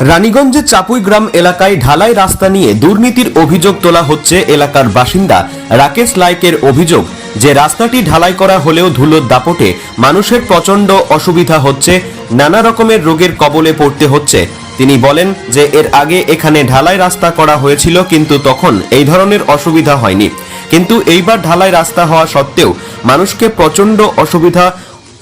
রানীগঞ্জের চাপুই গ্রাম এলাকায় ঢালাই রাস্তা নিয়ে দুর্নীতির অভিযোগ তোলা হচ্ছে এলাকার বাসিন্দা রাকেশ লাইকের অভিযোগ যে রাস্তাটি ঢালাই করা হলেও ধুলোর দাপটে মানুষের প্রচণ্ড অসুবিধা হচ্ছে, নানা রকমের রোগের কবলে পড়তে হচ্ছে। তিনি বলেন যে এর আগে এখানে ঢালাই রাস্তা করা হয়েছিল কিন্তু তখন এই ধরনের অসুবিধা হয়নি। কিন্তু এইবার ঢালাই রাস্তা হওয়া সত্ত্বেও মানুষকে প্রচণ্ড অসুবিধা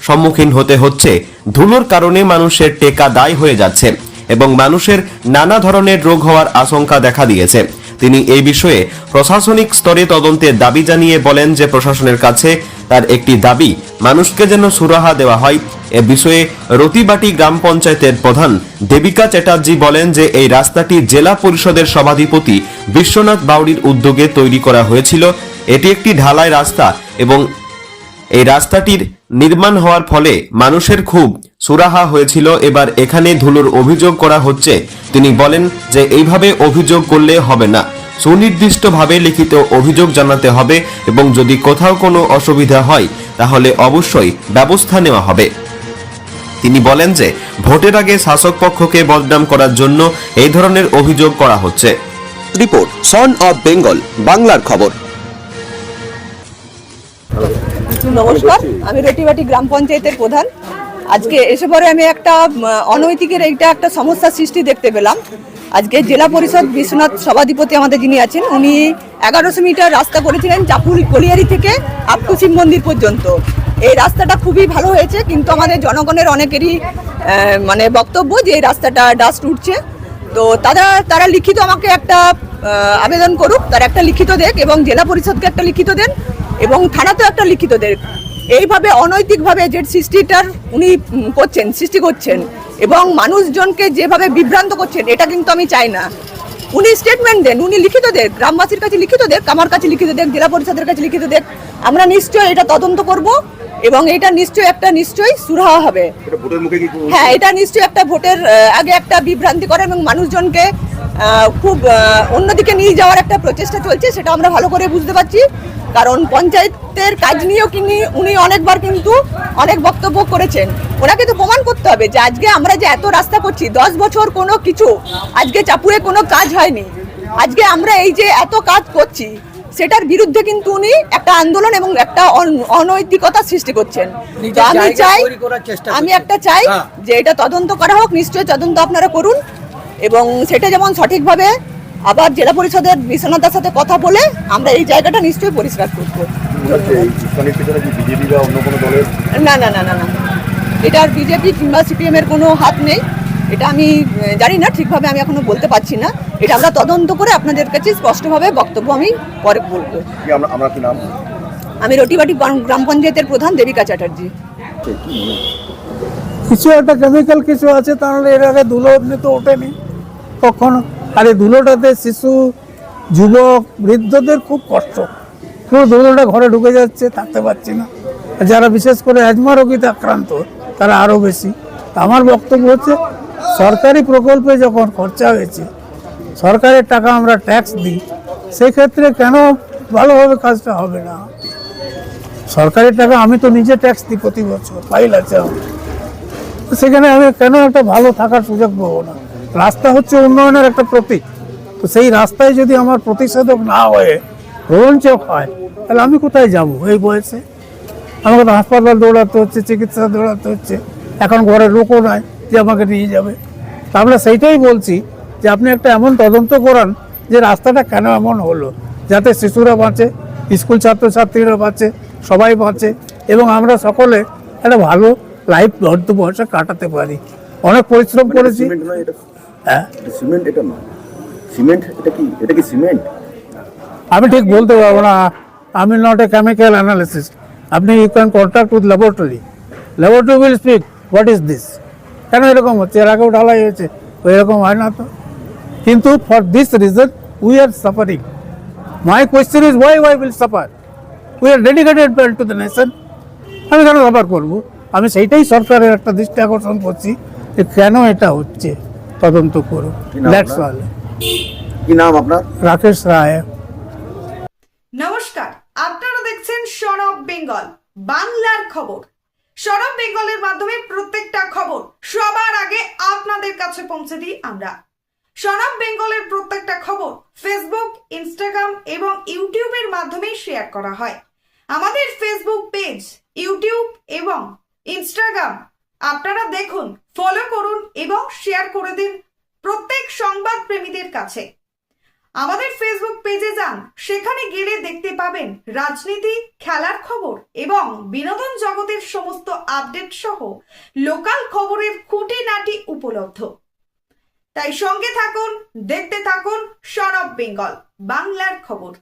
সম্মুখীন হতে হচ্ছে। ধুলোর কারণে মানুষের টেকা দায় হয়ে যাচ্ছে। এবং মানুষের নানা ধরনের রোগ হওয়ার আশঙ্কা দেখা দিয়েছে। তিনি এই বিষয়ে প্রশাসনিক স্তরে তদন্তের দাবি জানিয়ে বলেন যে প্রশাসনের কাছে তার একটি দাবি, মানুষকে যেন সুরাহা দেওয়া হয়। এ বিষয়ে রতিবাটি গ্রাম পঞ্চায়েতের প্রধান দেবিকা চ্যাটার্জি বলেন যে এই রাস্তাটি জেলা পরিষদের সভাধিপতি বিশ্বনাথ বাউরির উদ্যোগে তৈরি করা হয়েছিল। এটি একটি ঢালাই রাস্তা এবং এই রাস্তাটির নির্মাণ হওয়ার ফলে মানুষের খুব সুরাহা হয়েছিল এবার এখানে ধুলোর অভিযোগ করা হচ্ছে। তিনি বলেন যে এইভাবে অভিযোগ করলে হবে না। সুনির্দিষ্টভাবে লিখিত অভিযোগ জানাতে হবে এবং যদি কোথাও কোনো অসুবিধা হয় তাহলে অবশ্যই ব্যবস্থা নেওয়া হবে। তিনি বলেন যে ভোটের আগে শাসক পক্ষকে বদনাম করার জন্য এই ধরনের অভিযোগ করা হচ্ছে। রিপোর্ট সন অফ বেঙ্গল বাংলার খবর। নমস্কার আমি রটিবাটি গ্রাম পঞ্চায়েতের প্রধান। আজকে এসে পরে আমি একটা অনৈতিকের এইটা একটা সমস্যা সৃষ্টি দেখতে পেলাম। আজকে জেলা পরিষদ বিশ্বনাথ সভাধিপতি আমাদের যিনি আছেন, উনি এগারোশো মিটার রাস্তা করেছিলেন চাপুল কলিয়ারি থেকে আপ শিব মন্দির পর্যন্ত। এই রাস্তাটা খুবই ভালো হয়েছে, কিন্তু আমাদের জনগণের অনেকেরই মানে বক্তব্য যে এই রাস্তাটা ডাস্ট উঠছে। তো তারা তারা লিখিত আমাকে একটা আবেদন করুক, তার একটা লিখিত দেখ এবং জেলা পরিষদকে একটা লিখিত দেন এবং থানাতেও একটা লিখিত দেখ। এইভাবে অনৈতিকভাবে যে সৃষ্টিটার উনি করছেন সৃষ্টি করছেন এবং মানুষজনকে যেভাবে বিভ্রান্ত করছেন এটা কিন্তু আমি চাই না। উনি স্টেটমেন্ট দেন উনি লিখিত দেন গ্রামবাসীর কাছে লিখিত দেন আমার কাছে লিখিত দেন জেলা পরিষদের কাছে লিখিত দেন আমরা নিশ্চয়ই এটা তদন্ত করব এবং এটা নিশ্চয়ই একটা নিশ্চয়ই সুরাহা হবে। হ্যাঁ এটা নিশ্চয়ই একটা ভোটের আগে একটা বিভ্রান্তি করে এবং মানুষজনকে খুব অন্যদিকে নিয়ে যাওয়ার একটা প্রচেষ্টা চলছে সেটা আমরা ভালো করে বুঝতে পারছি। কারণ পঞ্চায়েতের কাজ নিয়েও কিন্তু উনি অনেকবার কিন্তু অনেক বক্তব্য করেছেন। ওনাকে তো প্রমাণ করতে হবে যে আজকে আমরা যে এত রাস্তা করছি দশ বছর কোনো কিছু আজকে চাপুয়ে কোনো কাজ হয়নি। আজকে আমরা এই যে এত কাজ করছি সেটার বিরুদ্ধে কিন্তু উনি একটা আন্দোলন এবং একটা অন- অনৈতিকতা সৃষ্টি করছেন। তো আমি চাই আমি একটা চাই হ্যাঁ। যে এটা তদন্ত করা হোক নিশ্চয়ই তদন্ত আপনারা করুন এবং সেটা যেমন সঠিকভাবে আবার জেলা পরিষদের বিশ্বনাথের সাথে কথা বলে আমরা এই জায়গাটা নিশ্চয়ই পরিষ্কার করব। ইসলামের পেছনে কি বিজেপি বা অন্য কোনো দলের? না না না না না। এটার বিজেপি কিংবা সিপিএম এর কোনো হাত নেই। এটা আমি জানি না ঠিকভাবে আমি এখনও বলতে পারছি না। এটা আমরা তদন্ত করে আপনাদের কাছে স্পষ্টভাবে বক্তব্য আমি পরে বলব। আমরা আমরা কি নাম? আমি রটিবাটি গ্রাম- গ্রাম পঞ্চায়েতের প্রধান দেবিকা চ্যাটার্জি। কিছু একটা কেমিক্যাল কিছু আছে তাহলে এর আগে ধুলো এমনি তো ওঠেনি কখনো। আর এই ধুলোটাতে শিশু, যুবক, বৃদ্ধদের খুব কষ্ট। পুরো ধুলোটা ঘরে ঢুকে যাচ্ছে, থাকতে পারছি না। যারা বিশেষ করে অ্যাজমা রোগীতে আক্রান্ত, তারা আরও বেশি। আমার বক্তব্য হচ্ছে, সরকারি প্রকল্পে যখন খরচা হয়েছে, সরকারের টাকা আমরা ট্যাক্স দিই, সেক্ষেত্রে কেন ভালোভাবে কাজটা হবে না? সরকারের টাকা আমি তো নিজে ট্যাক্স দিই প্রতি বছর ফাইল আছে আমার। সেখানে আমি কেন একটা ভালো থাকার সুযোগ পাবো না? রাস্তা হচ্ছে উন্নয়নের একটা প্রতীক। তো সেই রাস্তায় যদি আমার প্রতিষেধক না হয়ে রোঞ্চক হয়, তাহলে আমি কোথায় যাব এই বয়সে? আমাকে তো হাসপাতাল দৌড়াতে হচ্ছে, চিকিৎসা দৌড়াতে হচ্ছে, এখন ঘরে লোকও নাই যে আমাকে নিয়ে যাবে। তা আমরা সেইটাই বলছি যে আপনি একটা এমন তদন্ত করান যে রাস্তাটা কেন এমন হলো, যাতে শিশুরা বাঁচে, স্কুল ছাত্রছাত্রীরা বাঁচে, সবাই বাঁচে, এবং আমরা সকলে একটা ভালো লাইফ বদ্ধ বয়সে কাটাতে পারি। অনেক পরিশ্রম করেছি। এটা হ্যাঁ? সিমেন্ট এটা নয় সিমেন্ট এটা কি এটা কি সিমেন্ট? আমি ঠিক বলতে পারব না। আমি নট এ কেমিক্যাল অ্যানালিসিস আপনি you can contact with laboratory laboratory will speak what is this কেন এরকম হচ্ছে? এর আগেও ঢালাই হয়েছে। ওই এরকম হয় না তো। কিন্তু for this reason we are suffering my question is why why will suffer we are dedicated to the nation আমি কেন সাফার করব? আমি সেইটাই সরকারের একটা দৃষ্টি আকর্ষণ করছি যে কেন এটা হচ্ছে। তদন্ত করুন কি নাম দ্যাটস অল কি নাম আপনার? রাকেশ রায়। নমস্কার আপনারা দেখছেন সরব বেঙ্গল বাংলার খবর। সরব বেঙ্গলের মাধ্যমে প্রত্যেকটা খবর সবার আগে আপনাদের কাছে পৌঁছে পৌঁছে দিই আমরা। সরব বেঙ্গলের প্রত্যেকটা খবর ফেসবুক ইনস্টাগ্রাম এবং ইউটিউবের মাধ্যমে শেয়ার করা হয়। আমাদের ফেসবুক পেজ ইউটিউব এবং ইনস্টাগ্রাম আপনারা দেখুন ফলো করুন এবং শেয়ার করে দিন প্রত্যেক সংবাদ প্রেমীদের কাছে। আমাদের ফেসবুক পেজে যান, সেখানে গেলে দেখতে পাবেন রাজনীতি, খেলার খবর এবং বিনোদন জগতের সমস্ত আপডেট সহ লোকাল খবরের খুঁটিনাটি উপলব্ধ। তাই সঙ্গে থাকুন, দেখতে থাকুন অফ বেঙ্গল, বাংলার খবর।